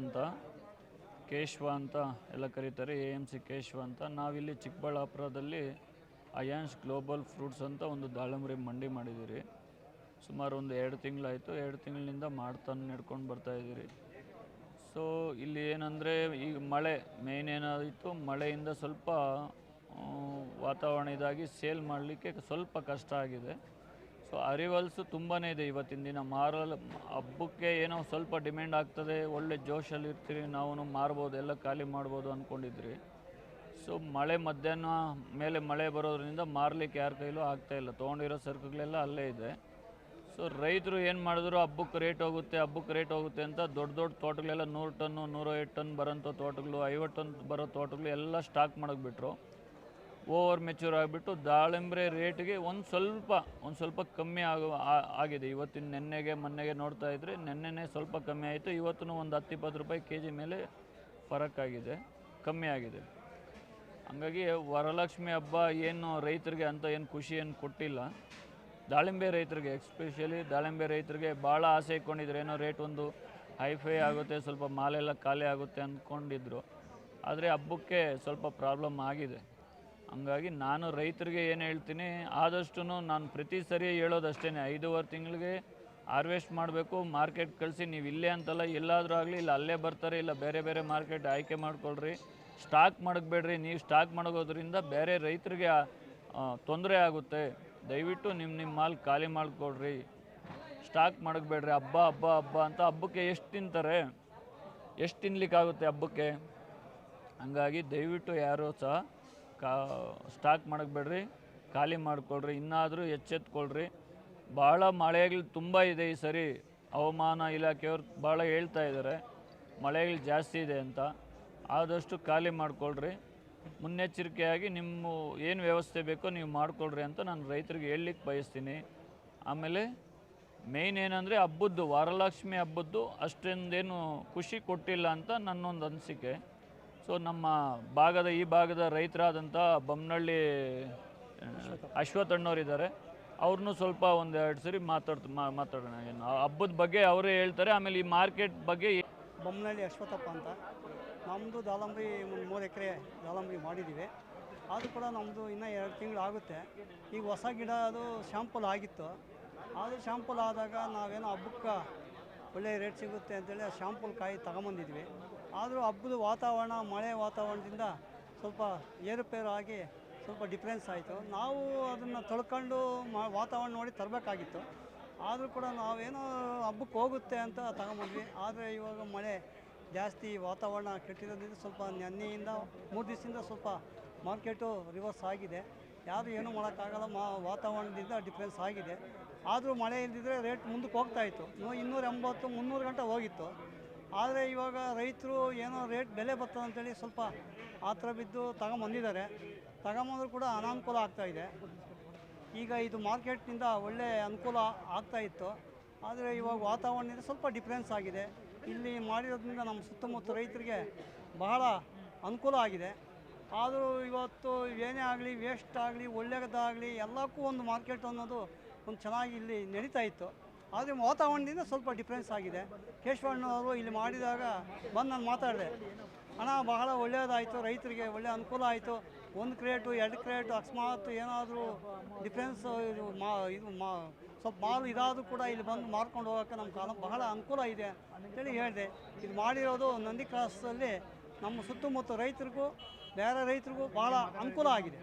ಅಂತ, ಕೇಶ್ವ ಅಂತ ಎಲ್ಲ ಕರೀತಾರೆ ಎ ಎಂ ಸಿ ಕೇಶ್ವ ಅಂತ. ನಾವಿಲ್ಲಿ ಚಿಕ್ಕಬಳ್ಳಾಪುರದಲ್ಲಿ ಅಯಾನ್ಸ್ ಗ್ಲೋಬಲ್ ಫ್ರೂಟ್ಸ್ ಅಂತ ಒಂದು ದಾಳಂಬರಿ ಮಂಡಿ ಮಾಡಿದ್ದೀರಿ. ಸುಮಾರು ಒಂದು ಎರಡು ತಿಂಗಳಾಯಿತು. ಎರಡು ತಿಂಗಳಿನಿಂದ ಮಾಡ್ತಾನೆ ನಡ್ಕೊಂಡು ಬರ್ತಾ ಇದ್ದೀರಿ. ಸೊ ಇಲ್ಲಿ ಏನಂದರೆ ಈಗ ಮಳೆ ಮೇಯ್ನ್ ಏನಾಯಿತು, ಮಳೆಯಿಂದ ಸ್ವಲ್ಪ ವಾತಾವರಣ ಇದಾಗಿ ಸೇಲ್ ಮಾಡಲಿಕ್ಕೆ ಸ್ವಲ್ಪ ಕಷ್ಟ ಆಗಿದೆ. ಸೊ ಅರಿವಲ್ಸು ತುಂಬಾ ಇದೆ ಇವತ್ತಿನ ದಿನ. ಮಾರಲ್ ಹಬ್ಬಕ್ಕೆ ಏನೋ ಸ್ವಲ್ಪ ಡಿಮ್ಯಾಂಡ್ ಆಗ್ತದೆ. ಒಳ್ಳೆ ಜೋಶಲ್ಲಿ ಇರ್ತೀರಿ ನಾವು ಮಾರ್ಬೋದು, ಎಲ್ಲ ಖಾಲಿ ಮಾಡ್ಬೋದು ಅಂದ್ಕೊಂಡಿದ್ರಿ ಸೊ ಮಳೆ ಮಧ್ಯಾಹ್ನ ಮೇಲೆ ಮಳೆ ಬರೋದ್ರಿಂದ ಮಾರ್ಲಿಕ್ಕೆ ಯಾರ ಕೈಲೂ ಆಗ್ತಾ ಇಲ್ಲ. ತೊಗೊಂಡಿರೋ ಸರಕುಗಳೆಲ್ಲ ಅಲ್ಲೇ ಇದೆ. ಸೊ ರೈತರು ಏನು ಮಾಡಿದ್ರು? ಹಬ್ಬಕ್ಕೆ ರೇಟ್ ಹೋಗುತ್ತೆ, ಹಬ್ಬಕ್ಕೆ ರೇಟ್ ಹೋಗುತ್ತೆ ಅಂತ ದೊಡ್ಡ ದೊಡ್ಡ ತೋಟಗಳೆಲ್ಲ ನೂರು ಟನ್ನು, ನೂರೈವತ್ತು ಟನ್ ಬರೋಂಥ ತೋಟಗಳು, ಐವತ್ತು ಟನ್ ಬರೋ ತೋಟಗಳು ಎಲ್ಲ ಸ್ಟಾಕ್ ಮಾಡೋಕೆ ಬಿಟ್ಟರು ಓವರ್ ಮೆಚೂರ್ ಆಗಿಬಿಟ್ಟು ದಾಳಿಂಬ್ರೆ ರೇಟ್ಗೆ ಒಂದು ಸ್ವಲ್ಪ ಒಂದು ಸ್ವಲ್ಪ ಕಮ್ಮಿ ಆಗುವ ಆಗಿದೆ. ಇವತ್ತಿನ ನೆನ್ನೆಗೆ, ಮೊನ್ನೆಗೆ ನೋಡ್ತಾ ಇದ್ರೆ ನೆನ್ನೆನೇ ಸ್ವಲ್ಪ ಕಮ್ಮಿ ಆಯಿತು. ಇವತ್ತು ಒಂದು ಹತ್ತು ಇಪ್ಪತ್ತು ರೂಪಾಯಿ ಕೆ ಜಿ ಮೇಲೆ ಫರಕ್ ಆಗಿದೆ. ಕಮ್ಮಿ ಆಗಿದೆ. ಹಾಗಾಗಿ ವರಲಕ್ಷ್ಮಿ ಹಬ್ಬ ಏನು ರೈತರಿಗೆ ಅಂತ ಏನು ಖುಷಿ ಏನು ಕೊಟ್ಟಿಲ್ಲ. ದಾಳಿಂಬೆ ರೈತರಿಗೆ ಎಕ್ಸ್ಪೆಷಲಿ ದಾಳಿಂಬೆ ರೈತರಿಗೆ ಭಾಳ ಆಸೆ ಇಟ್ಕೊಂಡಿದ್ರು. ಏನೋ ರೇಟ್ ಒಂದು ಹೈಫೈ ಆಗುತ್ತೆ, ಸ್ವಲ್ಪ ಮಾಲೆಲ್ಲ ಖಾಲಿ ಆಗುತ್ತೆ ಅಂದ್ಕೊಂಡಿದ್ರು. ಆದರೆ ಹಬ್ಬಕ್ಕೆ ಸ್ವಲ್ಪ ಪ್ರಾಬ್ಲಮ್ ಆಗಿದೆ. ಹಂಗಾಗಿ ನಾನು ರೈತರಿಗೆ ಏನು ಹೇಳ್ತೀನಿ ಆದಷ್ಟು ನಾನು ಪ್ರತಿ ಸರಿ ಹೇಳೋದಷ್ಟೇ ಐದೂವರೆ ತಿಂಗಳಿಗೆ ಹಾರ್ವೆಸ್ಟ್ ಮಾಡಬೇಕು ಮಾರ್ಕೆಟ್ ಕಳಿಸಿ, ನೀವು ಇಲ್ಲೇ ಅಂತಲ್ಲ, ಎಲ್ಲಾದರೂ ಆಗಲಿ, ಇಲ್ಲ ಅಲ್ಲೇ ಬರ್ತಾರೆ, ಇಲ್ಲ ಬೇರೆ ಬೇರೆ ಮಾರ್ಕೆಟ್ ಆಯ್ಕೆ ಮಾಡ್ಕೊಳ್ರಿ. ಸ್ಟಾಕ್ ಮಾಡಬೇಡ್ರಿ ನೀವು ಸ್ಟಾಕ್ ಮಾಡೋದ್ರಿಂದ ಬೇರೆ ರೈತರಿಗೆ ತೊಂದರೆ ಆಗುತ್ತೆ. ದಯವಿಟ್ಟು ನಿಮ್ಮ ನಿಮ್ಮ ಮಾಲ್ ಖಾಲಿ ಮಾಡಿಕೊಡ್ರಿ ಸ್ಟಾಕ್ ಮಾಡಬೇಡ್ರಿ ಹಬ್ಬ ಹಬ್ಬ ಹಬ್ಬ ಅಂತ ಹಬ್ಬಕ್ಕೆ ಎಷ್ಟು ತಿಂತಾರೆ? ಎಷ್ಟು ತಿನ್ಲಿಕ್ಕಾಗುತ್ತೆ ಹಬ್ಬಕ್ಕೆ? ಹಂಗಾಗಿ ದಯವಿಟ್ಟು ಯಾರೂ ಸಹ ಕಾ ಸ್ಟಾಕ್ ಮಾಡಬೇಡ್ರಿ ಖಾಲಿ ಮಾಡಿಕೊಳ್ರಿ, ಇನ್ನಾದರೂ ಎಚ್ಚೆತ್ಕೊಳ್ರಿ. ಭಾಳ ಮಳೆಗಳು ತುಂಬ ಇದೆ ಈ ಸರಿ. ಹವಾಮಾನ ಇಲಾಖೆಯವರು ಭಾಳ ಹೇಳ್ತಾ ಇದ್ದಾರೆ ಮಳೆಗಳು ಜಾಸ್ತಿ ಇದೆ ಅಂತ. ಆದಷ್ಟು ಖಾಲಿ ಮಾಡಿಕೊಳ್ರಿ. ಮುನ್ನೆಚ್ಚರಿಕೆಯಾಗಿ ನಿಮ್ಮ ಏನು ವ್ಯವಸ್ಥೆ ಬೇಕೋ ನೀವು ಮಾಡಿಕೊಳ್ರಿ ಅಂತ ನಾನು ರೈತರಿಗೆ ಹೇಳಲಿಕ್ಕೆ ಬಯಸ್ತೀನಿ. ಆಮೇಲೆ ಮೇಯ್ನ್ ಏನಂದರೆ ಹಬ್ಬದ್ದು, ವರಲಕ್ಷ್ಮಿ ಹಬ್ಬದ್ದು ಅಷ್ಟೊಂದೇನು ಖುಷಿ ಕೊಟ್ಟಿಲ್ಲ ಅಂತ ನನ್ನೊಂದು ಅನಿಸಿಕೆ. ಸೊ ನಮ್ಮ ಭಾಗದ ಈ ಭಾಗದ ರೈತರಾದಂಥ ಬೊಮ್ಮನಹಳ್ಳಿ ಇದ್ದಾರೆ. ಅವ್ರನ್ನೂ ಸ್ವಲ್ಪ ಒಂದು ಎರಡು ಸರಿ ಮಾತಾಡ್ತ ಮಾತಾಡೋಣ. ಹಬ್ಬದ ಬಗ್ಗೆ ಅವರೇ ಹೇಳ್ತಾರೆ. ಆಮೇಲೆ ಈ ಮಾರ್ಕೆಟ್ ಬಗ್ಗೆ ಬೊಮ್ಮನಹಳ್ಳಿ ಅಶ್ವಥಪ್ಪ ಅಂತ. ನಮ್ಮದು ದಾಳಂಬ್ರಿ ಒಂದು ಮೂರು ಎಕರೆ ದಾಳಂಬ್ರಿ ಮಾಡಿದ್ದೀವಿ. ಅದು ಕೂಡ ನಮ್ಮದು ಇನ್ನೂ ಎರಡು ತಿಂಗಳು ಆಗುತ್ತೆ. ಈಗ ಹೊಸ ಗಿಡ ಅದು ಶಾಂಪಲ್ ಆಗಿತ್ತು. ಅದು ಶಾಂಪಲ್ ಆದಾಗ ನಾವೇನೋ ಹಬ್ಬಕ್ಕೆ ಒಳ್ಳೆಯ ರೇಟ್ ಸಿಗುತ್ತೆ ಅಂತೇಳಿ ಆ ಶಾಂಪಲ್ ಕಾಯಿ ತಗೊಂಬಂದಿದ್ವಿ. ಆದರೂ ಹಬ್ಬದ ವಾತಾವರಣ, ಮಳೆ ವಾತಾವರಣದಿಂದ ಸ್ವಲ್ಪ ಏರುಪೇರು ಆಗಿ ಸ್ವಲ್ಪ ಡಿಫ್ರೆನ್ಸ್ ಆಯಿತು. ನಾವು ಅದನ್ನು ತೊಳ್ಕೊಂಡು ಮಾ, ವಾತಾವರಣ ನೋಡಿ ತರಬೇಕಾಗಿತ್ತು. ಆದರೂ ಕೂಡ ನಾವೇನೋ ಹಬ್ಬಕ್ಕೆ ಹೋಗುತ್ತೆ ಅಂತ ತಗೊಂಬಂದ್ವಿ. ಆದರೆ ಇವಾಗ ಮಳೆ ಜಾಸ್ತಿ ವಾತಾವರಣ ಕೆಟ್ಟಿರೋದ್ರಿಂದ ಸ್ವಲ್ಪ ನೆನ್ನೆಯಿಂದ ಮೂರು ದಿವಸದಿಂದ ಸ್ವಲ್ಪ ಮಾರ್ಕೆಟು ರಿವರ್ಸ್ ಆಗಿದೆ. ಯಾರು ಏನೂ ಮಾಡೋಕ್ಕಾಗಲ್ಲ, ಮಾ, ವಾತಾವರಣದಿಂದ ಡಿಫ್ರೆನ್ಸ್ ಆಗಿದೆ. ಆದರೂ ಮಳೆ ಇಲ್ದಿದ್ರೆ ರೇಟ್ ಮುಂದಕ್ಕೆ ಹೋಗ್ತಾಯಿತ್ತು ಇನ್ನು ಇನ್ನೂರ ಎಂಬತ್ತು, ಮುನ್ನೂರು ಗಂಟೆ ಹೋಗಿತ್ತು. ಆದರೆ ಇವಾಗ ರೈತರು ಏನೋ ರೇಟ್ ಬೆಲೆ ಬರ್ತದೆ ಅಂತೇಳಿ ಸ್ವಲ್ಪ ಆ ಥರ ಬಿದ್ದು ತಗೊಂಬಂದಿದ್ದಾರೆ. ತಗೊಂಬಂದ್ರೂ ಕೂಡ ಅನಾನುಕೂಲ ಆಗ್ತಾ ಇದೆ. ಈಗ ಇದು ಮಾರ್ಕೆಟ್ನಿಂದ ಒಳ್ಳೆ ಅನುಕೂಲ ಆಗ್ತಾ ಇತ್ತು. ಆದರೆ ಇವಾಗ ವಾತಾವರಣದಿಂದ ಸ್ವಲ್ಪ ಡಿಫ್ರೆನ್ಸ್ ಆಗಿದೆ. ಇಲ್ಲಿ ಮಾಡಿರೋದ್ರಿಂದ ನಮ್ಮ ಸುತ್ತಮುತ್ತ ರೈತರಿಗೆ ಬಹಳ ಅನುಕೂಲ ಆಗಿದೆ. ಆದರೂ ಇವತ್ತು ಏನೇ ಆಗಲಿ ವೇಸ್ಟ್ ಆಗಲಿ, ಒಳ್ಳೆಯದಾಗಲಿ ಎಲ್ಲಕ್ಕೂ ಒಂದು ಮಾರ್ಕೆಟ್ ಅನ್ನೋದು ಒಂದು ಚೆನ್ನಾಗಿ ಇಲ್ಲಿ ನಡೀತಾ ಇತ್ತು. ಆದರೆ ವಾತಾವರಣದಿಂದ ಸ್ವಲ್ಪ ಡಿಫ್ರೆನ್ಸ್ ಆಗಿದೆ. ಕೇಶವಣ್ಣವರು ಇಲ್ಲಿ ಮಾಡಿದಾಗ ಬಂದು ನಾನು ಮಾತಾಡಿದೆ. ಹಣ ಬಹಳ ಒಳ್ಳೆಯದಾಯಿತು ರೈತರಿಗೆ ಒಳ್ಳೆಯ ಅನುಕೂಲ ಆಯಿತು. ಒಂದು ಕ್ರೇಟು ಎರಡು ಕ್ರೇಟು ಅಕಸ್ಮಾತ್ ಏನಾದರೂ ಡಿಫ್ರೆನ್ಸ್ ಇದು ಮಾ ಇದು ಮಾ, ಸ್ವಲ್ಪ ಮಾಲು ಇದಾದರೂ ಕೂಡ ಇಲ್ಲಿ ಬಂದು ಮಾರ್ಕೊಂಡು ಹೋಗೋಕ್ಕೆ ನಮ್ಮ ಕಾಲ, ಬಹಳ ಅನುಕೂಲ ಇದೆ ಅಂತೇಳಿ ಹೇಳಿದೆ. ಇದು ಮಾಡಿರೋದು ನಂದಿ ಕ್ರಾಸಲ್ಲಿ ನಮ್ಮ ಸುತ್ತಮುತ್ತ ರೈತರಿಗೂ, ಬೇರೆ ರೈತರಿಗೂ ಭಾಳ ಅನುಕೂಲ ಆಗಿದೆ.